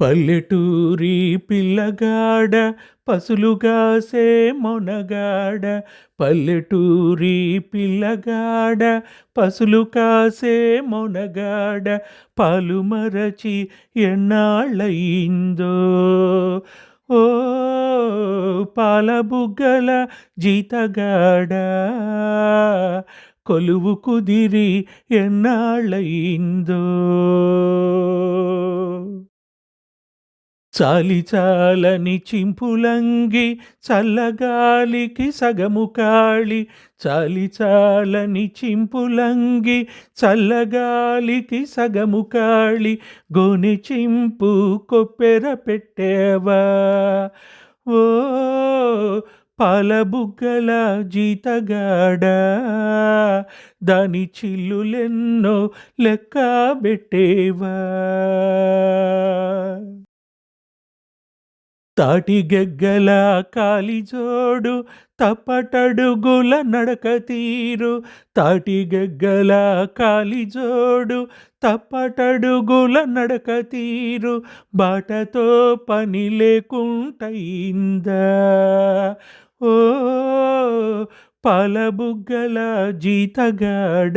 పల్లెటూరి పిల్లగాడ పసులుగాసే మొనగాడ. పల్లెటూరి పిల్లగాడ పసులు కాసే మొనగాడ. పాలు మరచి ఎన్నాళ్ళయిందో. ఓ పాల బుగ్గల జీతగాడ కొలువు కుదిరి ఎన్నాళ్ళయిందో. చాలి చాలని చింపులంగి చల్లగాలికి సగము కాళి. చాలి చాలని చింపులంగి చల్లగాలికి సగము కాళి. గోని చింపు కొప్పెర పెట్టేవా? ఓ పాలబుగ్గల జీతగాడ. దాని చిల్లులెన్నో లెక్క పెట్టేవా? తాటిగెగ్గల కాలిజోడు తప్పటడుగుల నడక తీరు. తాటిగెగ్గల కాలిజోడు తప్పటడుగుల నడక తీరు. బాటతో పని లేకుంటయిందా ఓ పాలబుగ్గల జీతగాడ.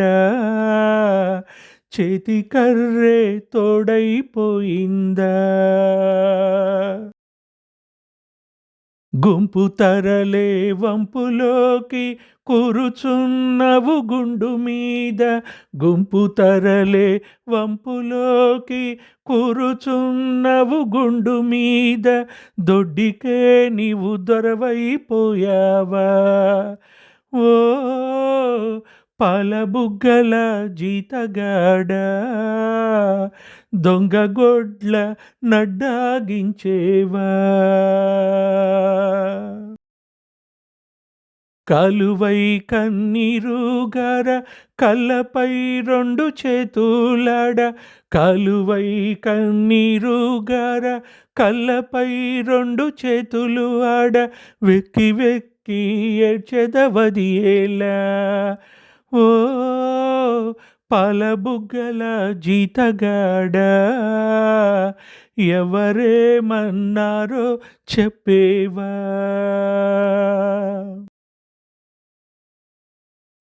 చేతి కర్రే తోడైపోయిందా. గుంపు తరలే వంపులోకి కూరుచున్నవు గుండు మీద. గుంపు తరలే వంపులోకి కూరుచున్నవు గుండు మీద. దొడ్డికే నీవు దొరవైపోయావా? ఓ పాలబుగ్గల జీతగాడ దొంగ గొడ్ల నడ్డాగించేవా. కాలువై కన్నీరుగార కళ్ళపై రెండు చేతులాడ. కాలువై కన్నీరుగార కళ్ళపై రెండు చేతులు ఆడ. వెక్కి వెక్కి ఏడ్చెదవది ఎలా ఓ పాలబుగ్గల జీతగాడ ఎవరేమన్నారో చెప్పేవా?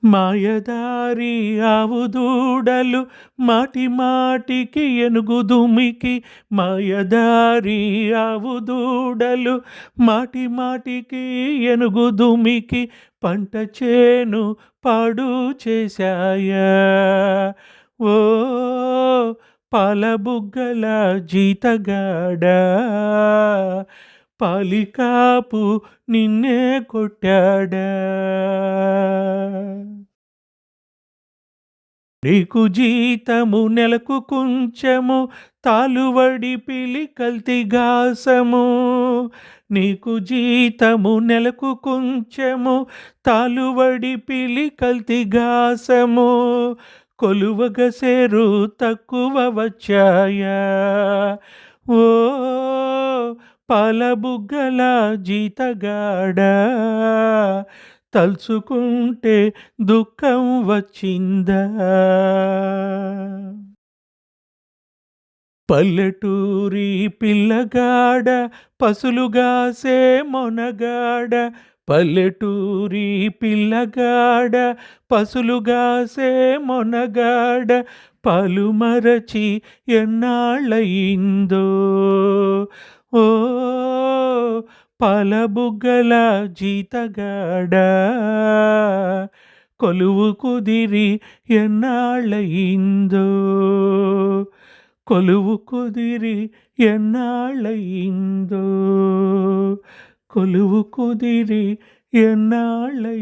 మాయదారి ఆవుదూడలు మాటి మాటికి ఎనుగుదుమికి మాయదారి ఆవుదూడలు మాటి మాటికి ఎనుగుదుమికి పంట చేను పాడు చేశాయా? ఓ పాలబుగ్గల జీతగాడ? పాలికాపు నిన్నే కొట్టాడా? నీకు జీతము నెలకు కొంచెము తాలువడి పిలి కల్తిగాసము నీకు జీతము నెలకు కొంచెము తాలువడి పిలి కల్తిగాసము కొలువగసేరు తక్కువ వచ్చాయా? ఓ పాలబుగ్గల జీతగాడ? తలుచుకుంటే దుఃఖం వచ్చిందా? పల్లెటూరి పిల్లగాడ పసులుగాసే మొనగాడ. పల్లెటూరి పిల్లగాడ పసులుగాసే మొనగాడ. పలుమరచి ఎన్నాళ్ళయిందో? ఓ పలబుగ్గల జీతగాడ? కొలువు కుదిరి ఎన్నాళ్ళయిందో? కొలువు కుదిరి ఎన్నాళ్ళయిందో? కొలువు కుదిరి ఎన్నాళ్ళయిందో?